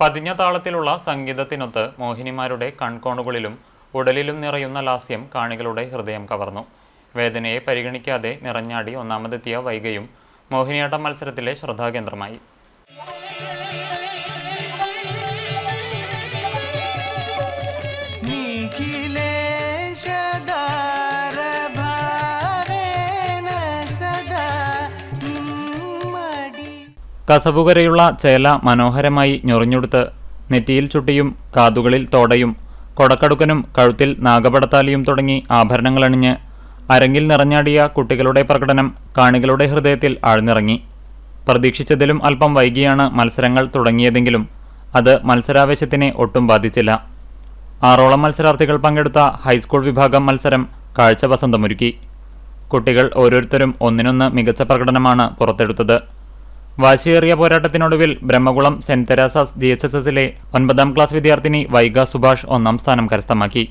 പതിഞ്ഞ താളത്തിലുള്ള സംഗീതത്തിനൊത്ത് മോഹിനിമാരുടെ കൺകോണുകളിലും ഉടലിലും നിറയുന്ന ലാസ്യം കാണികളുടെ ഹൃദയം കവർന്നു. വേദനയെ പരിഗണിക്കാതെ നിറഞ്ഞാടി ഒന്നാമതെത്തിയ വൈകയും മോഹിനിയാട്ടം മത്സരത്തിലെ ശ്രദ്ധാകേന്ദ്രമായി. കസവുകരയുള്ള ചേല മനോഹരമായി ഞൊറിഞ്ഞുടുത്ത് നെറ്റിയിൽ ചുട്ടിയും കാതുകളിൽ തോടയും കൊടക്കടുക്കനും കഴുത്തിൽ നാഗപടത്താലിയും തുടങ്ങി ആഭരണങ്ങളണിഞ്ഞ് അരങ്ങിൽ നിറഞ്ഞാടിയ കുട്ടികളുടെ പ്രകടനം കാണികളുടെ ഹൃദയത്തിൽ ആഴ്ന്നിറങ്ങി. പ്രതീക്ഷിച്ചതിലും അല്പം വൈകിയാണ് മത്സരങ്ങൾ തുടങ്ങിയതെങ്കിലും അത് മത്സരാവേശത്തിനെ ഒട്ടും ബാധിച്ചില്ല. ആറോളം മത്സരാർത്ഥികൾ പങ്കെടുത്ത ഹൈസ്കൂൾ വിഭാഗം മത്സരം കാഴ്ച വസന്തമൊരുക്കി. കുട്ടികൾ ഓരോരുത്തരും ഒന്നിനൊന്ന് മികച്ച പ്രകടനമാണ് പുറത്തെടുത്തത്. വാശിയേറിയ പോരാട്ടത്തിനൊടുവിൽ Brahmakulam Saint Theresa's G H S എസിലെ ഒൻപതാം ക്ലാസ് വിദ്യാർത്ഥിനി വൈഗ സുഭാഷ് ഒന്നാം സ്ഥാനം കരസ്ഥമാക്കി.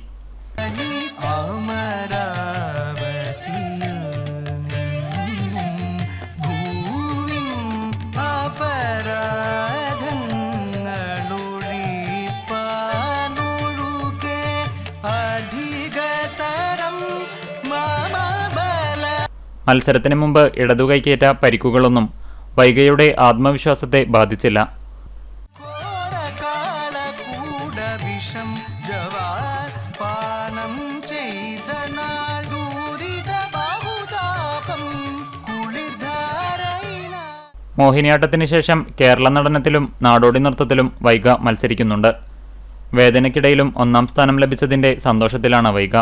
മത്സരത്തിന് മുമ്പ് ഇടതുകൈക്കേറ്റ പരിക്കുകളൊന്നും വൈഗയുടെ ആത്മവിശ്വാസത്തെ ബാധിച്ചില്ല. മോഹിനിയാട്ടത്തിന് ശേഷം കേരള നടനത്തിലും നാടോടി നൃത്തത്തിലും വൈഗ മത്സരിക്കുന്നുണ്ട്. വേദനയ്ക്കിടയിലും ഒന്നാം സ്ഥാനം ലഭിച്ചതിന്റെ സന്തോഷത്തിലാണ് വൈഗ.